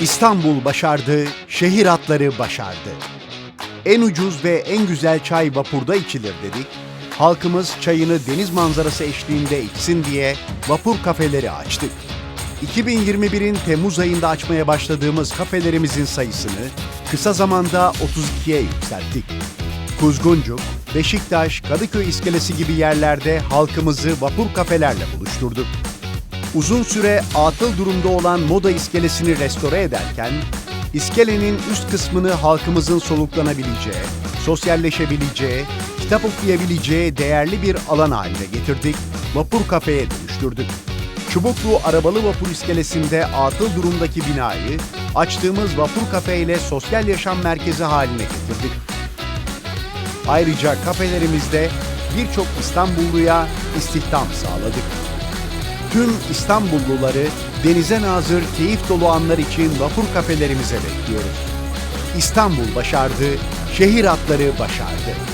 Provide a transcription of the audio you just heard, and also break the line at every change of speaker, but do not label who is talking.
İstanbul başardı, şehir hatları başardı. En ucuz ve en güzel çay vapurda içilir dedik. Halkımız çayını deniz manzarası eşliğinde içsin diye vapur kafeleri açtık. 2021'in Temmuz ayında açmaya başladığımız kafelerimizin sayısını kısa zamanda 32'ye yükselttik. Kuzguncuk, Beşiktaş, Kadıköy iskelesi gibi yerlerde halkımızı vapur kafelerle buluşturduk. Uzun süre atıl durumda olan moda iskelesini restore ederken, iskelenin üst kısmını halkımızın soluklanabileceği, sosyalleşebileceği, kitap okuyabileceği değerli bir alan haline getirdik, vapur kafeye dönüştürdük. Çubuklu Arabalı Vapur iskelesinde atıl durumdaki binayı açtığımız vapur kafe ile sosyal yaşam merkezi haline getirdik. Ayrıca kafelerimizde birçok İstanbulluya istihdam sağladık. Tüm İstanbulluları denize nazır keyif dolu anlar için vapur kafelerimize bekliyoruz. İstanbul başardı, şehir hatları başardı.